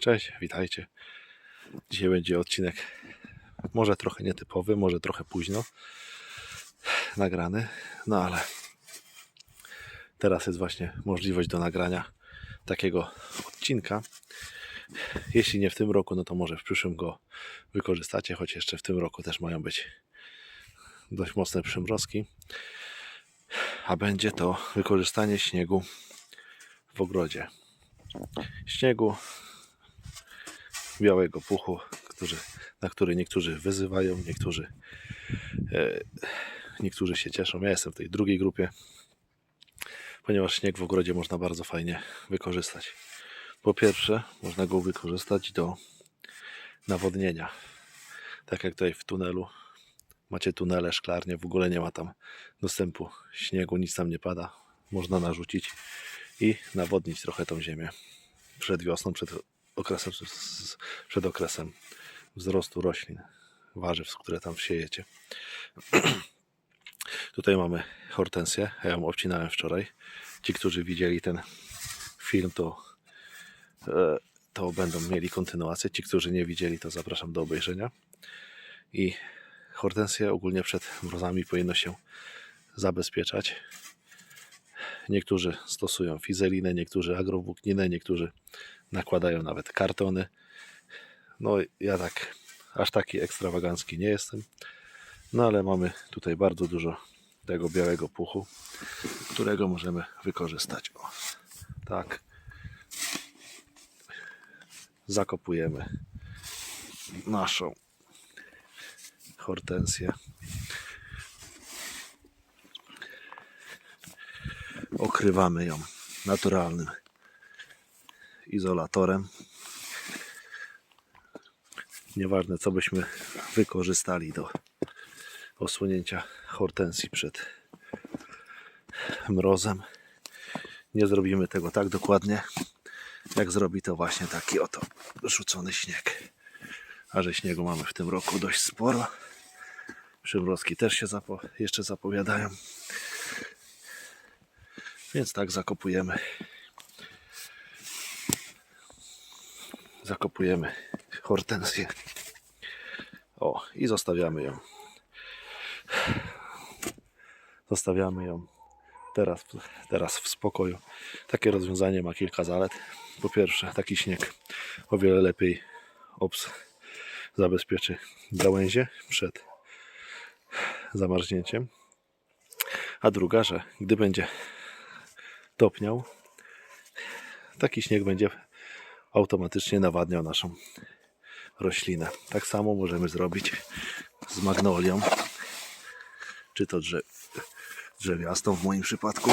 Cześć, witajcie. Dzisiaj będzie odcinek może trochę nietypowy, może trochę późno nagrany, no ale teraz jest właśnie możliwość do nagrania takiego odcinka. Jeśli nie w tym roku, no to może w przyszłym go wykorzystacie, choć jeszcze w tym roku też mają być dość mocne przymrozki. A będzie to wykorzystanie śniegu w ogrodzie. Śniegu, białego puchu, który, na który niektórzy wyzywają, niektórzy, e, niektórzy się cieszą. Ja jestem w tej drugiej grupie, ponieważ śnieg w ogrodzie można bardzo fajnie wykorzystać. Po pierwsze, można go wykorzystać do nawodnienia. Tak jak tutaj w tunelu. Macie tunele, szklarnie, w ogóle nie ma tam dostępu śniegu, nic tam nie pada. Można narzucić i nawodnić trochę tą ziemię przed wiosną, przed okresem, przed okresem wzrostu roślin, warzyw, które tam siejecie. Tutaj mamy hortensję. Ja ją obcinałem wczoraj. Ci, którzy widzieli ten film, to, e, to będą mieli kontynuację. Ci, którzy nie widzieli, to zapraszam do obejrzenia. I hortensję ogólnie przed mrozami powinno się zabezpieczać. Niektórzy stosują fizelinę, niektórzy agrowłókninę, niektórzy nakładają nawet kartony. No ja tak, aż taki ekstrawagancki nie jestem. No ale mamy tutaj bardzo dużo tego białego puchu, którego możemy wykorzystać. O, tak. Zakopujemy naszą hortensję. Okrywamy ją naturalnym izolatorem. Nieważne co byśmy wykorzystali do osłonięcia hortensji przed mrozem. Nie zrobimy tego tak dokładnie, jak zrobi to właśnie taki oto rzucony śnieg. A że śniegu mamy w tym roku dość sporo. Przymrozki też się zapo jeszcze zapowiadają. Więc tak zakopujemy. Zakopujemy hortensję. O, i zostawiamy ją. Zostawiamy ją teraz, teraz w spokoju. Takie rozwiązanie ma kilka zalet. Po pierwsze, taki śnieg o wiele lepiej obs zabezpieczy gałęzie przed zamarznięciem. A druga, że gdy będzie topniał, taki śnieg będzie automatycznie nawadniał naszą roślinę. Tak samo możemy zrobić z magnolią, czy to drzew, drzewiastą w moim przypadku.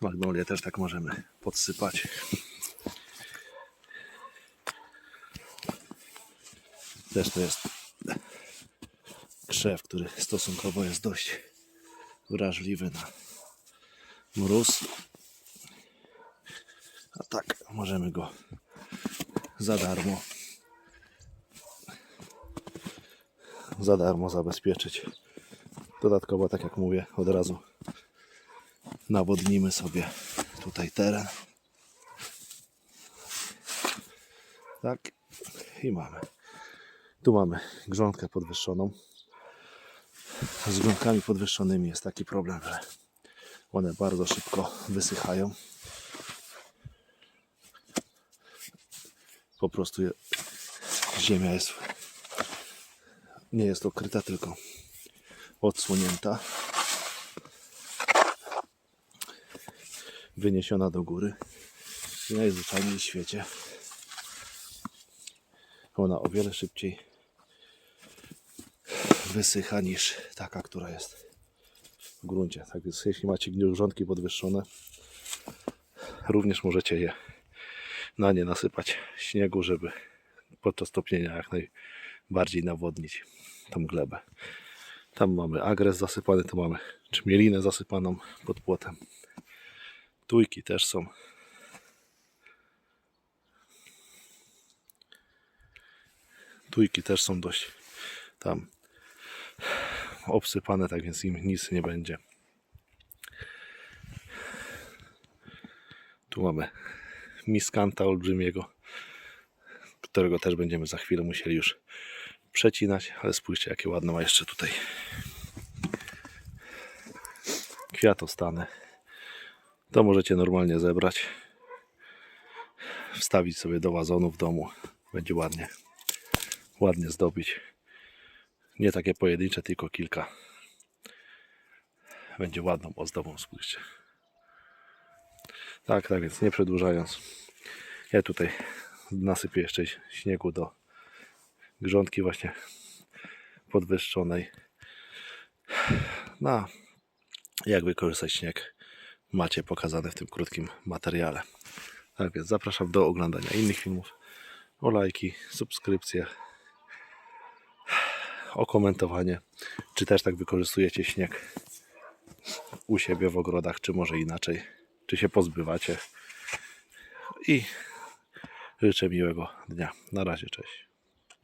Magnolię też tak możemy podsypać. Też to jest krzew, który stosunkowo jest dość wrażliwy na mróz. A tak możemy go za darmo za darmo zabezpieczyć. Dodatkowo, tak jak mówię, od razu nawodnimy sobie tutaj teren. Tak i mamy. Tu mamy grządkę podwyższoną. Z grządkami podwyższonymi jest taki problem, że one bardzo szybko wysychają. Po prostu je, ziemia jest nie jest okryta, tylko odsłonięta. Wyniesiona do góry. I najzwyczajniej w świecie ona o wiele szybciej wysycha niż taka, która jest w gruncie. Tak więc jeśli macie grządki podwyższone, również możecie je na nie nasypać śniegu, żeby podczas topnienia jak najbardziej nawodnić tą glebę. Tam mamy agres zasypany, tu mamy czmielinę zasypaną pod płotem. Tujki też są. Tujki też są dość tam obsypane, tak więc im nic nie będzie. Tu mamy miskanta olbrzymiego, którego też będziemy za chwilę musieli już przecinać, ale spójrzcie jakie ładne ma jeszcze tutaj kwiatostany. To możecie normalnie zebrać, wstawić sobie do wazonu w domu. Będzie ładnie, ładnie zdobić. Nie takie pojedyncze, tylko kilka. Będzie ładną ozdobą, spójrzcie. Tak, tak więc nie przedłużając. Ja tutaj nasypię jeszcze śniegu do grządki właśnie podwyższonej. No, jak wykorzystać śnieg macie pokazane w tym krótkim materiale. Tak więc zapraszam do oglądania innych filmów, o lajki, subskrypcje, o komentowanie, czy też tak wykorzystujecie śnieg u siebie w ogrodach, czy może inaczej, czy się pozbywacie. I życzę miłego dnia. Na razie, cześć.